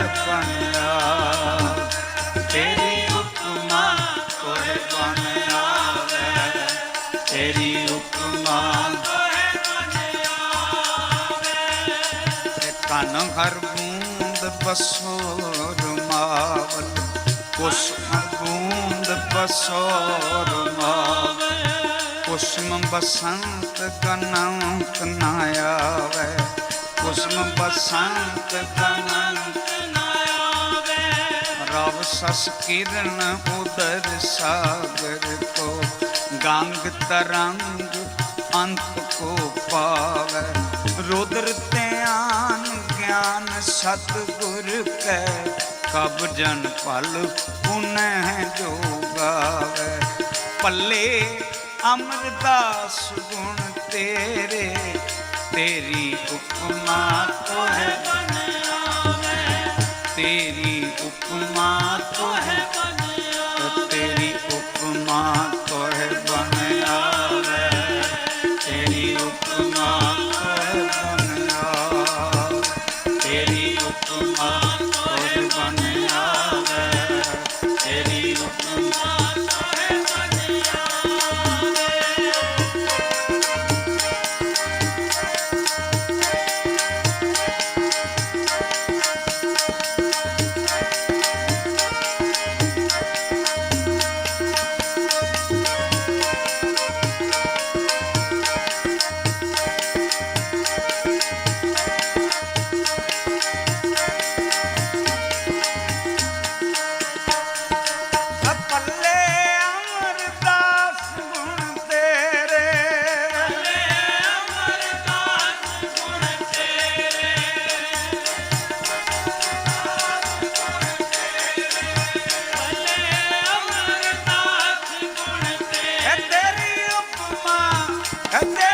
ਤੋਰੇ ਬਨ ਆਵੇ ਤੇਰੀ ਉਪਮਾ ਤੋਰੇ ਬਨ ਆਵੇ। ਤੇਰੀ ਉਪਮਾ ਤੇ ਕਨ ਹਰ ਬੂੰਦ ਬਸੋ ਰਮਾਵਲ ਕੁਸਮ ਬੂੰਦ ਬਸੋ ਰਮਾਵਲ ਕੁਸਮ ਬਸੰਤ ਕਨੰਤ ਨਾ ਆਵੇ। ਕੁਸਮ ਬਸੰਤ ਕਨੰਤ ਰਵ ਸਸ ਕਿਰਨ ਉਦਰ ਸਾਗਰ ਕੋ, ਗੰਗ ਤਰੰਗ ਅੰਤ ਕੋ ਪਾਵੈ। ਰੁਦਰ ਧਿਆਨ ਗਿਆਨ ਸਤਿਗੁਰ ਕੈ, ਕਬ ਜਨ ਪਲ ਪੁਨਹਿ ਜੋ ਪੱਲੇ ਅਮਰਦਾਸ ਗੁਣ ਤੇਰੇ, ਤੇਰੀ ਉਪਮਾ ਤੋਹਿ ਤੇਰੀ And then